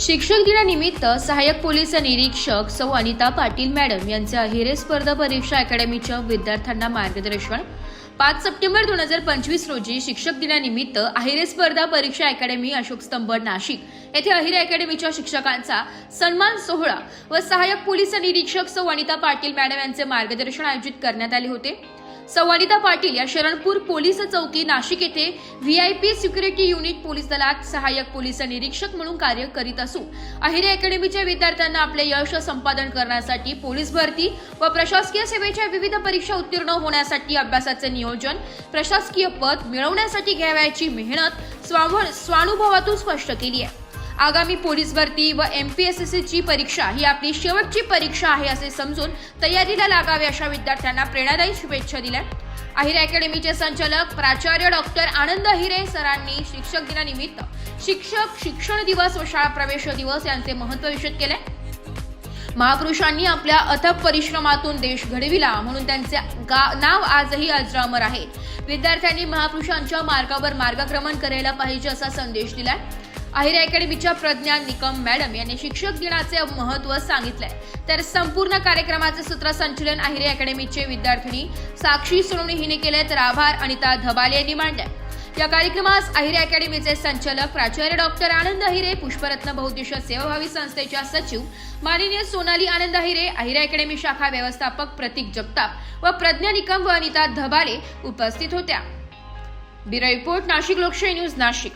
शिक्षक दिनानिमित्त सहाय्यक पोलीस निरीक्षक सौ अनिता पाटील मॅडम यांचे अहिरे स्पर्धा परीक्षा अकॅडमीच्या विद्यार्थ्यांना मार्गदर्शन. पाच सप्टेंबर दोन हजार पंचवीस रोजी शिक्षक दिनानिमित्त अहिरे स्पर्धा परीक्षा अकॅडमी अशोक स्तंभ नाशिक येथे अहिरे अकॅडमीच्या शिक्षकांचा सन्मान सोहळा व सहाय्यक पोलीस निरीक्षक सौ अनिता पाटील मॅडम यांचे मार्गदर्शन आयोजित करण्यात आले होते. सौ पाटील या शरणपूर पोलीस चौकी नाशिक येथे व्हीआयपी सिक्युरिटी युनिट पोलीस दलात सहाय्यक पोलीस निरीक्षक म्हणून कार्य करीत असून अहिरे अकॅडमीच्या विद्यार्थ्यांना आपले यश संपादन करण्यासाठी पोलीस भरती व प्रशासकीय सेवेच्या विविध परीक्षा उत्तीर्ण होण्यासाठी अभ्यासाचे नियोजन प्रशासकीय पद मिळवण्यासाठी घ्यावयाची मेहनत स्वानुभवातून स्पष्ट केली आहे. आगामी पोलीस भरती व एमपीएसएससीची परीक्षा ही आपली शेवटची परीक्षा आहे असे समजून तयारीला लागावे अशा विद्यार्थ्यांना प्रेरणादायी शुभेच्छा दिल्या. अहिरे अकॅडमीचे संचालक प्राचार्य डॉक्टर आनंद अहिरे सरांनी शिक्षक दिनानिमित्त शिक्षक शिक्षण दिवस व शाळा प्रवेश दिवस यांचे महत्त्व विषद केले. महापुरुषांनी आपल्या अथक परिश्रमातून देश घडविला म्हणून त्यांचे गा- नाव आजही अजरामर आहे. विद्यार्थ्यांनी महापुरुषांच्या मार्गावर मार्गक्रमण करायला पाहिजे असा संदेश दिलाय. अहिरे अकॅडमीच्या प्रज्ञा निकम मॅडम यांनी शिक्षक दिनाचे महत्त्व सांगितलंय. तर संपूर्ण कार्यक्रमाचे सूत्रसंचलन अहिरे अकॅडमीचे विद्यार्थिनी साक्षी सोनवणे हिने केले तर आभार अनिता धबाले यांनी मांडले या कार्यक्रमास अहिरे अकॅडमीचे संचालक प्राचार्य डॉक्टर आनंद अहिरे पुष्परत्न बहुद्देश सेवाभावी संस्थेच्या सचिव माननीय सोनाली आनंद अहिरे अहिरे अकॅडमी शाखा व्यवस्थापक प्रतीक जगताप व प्रज्ञा निकम व अनिता धबाले उपस्थित होत्या. ब्युरो रिपोर्ट नाशिक लोकशाही न्यूज नाशिक.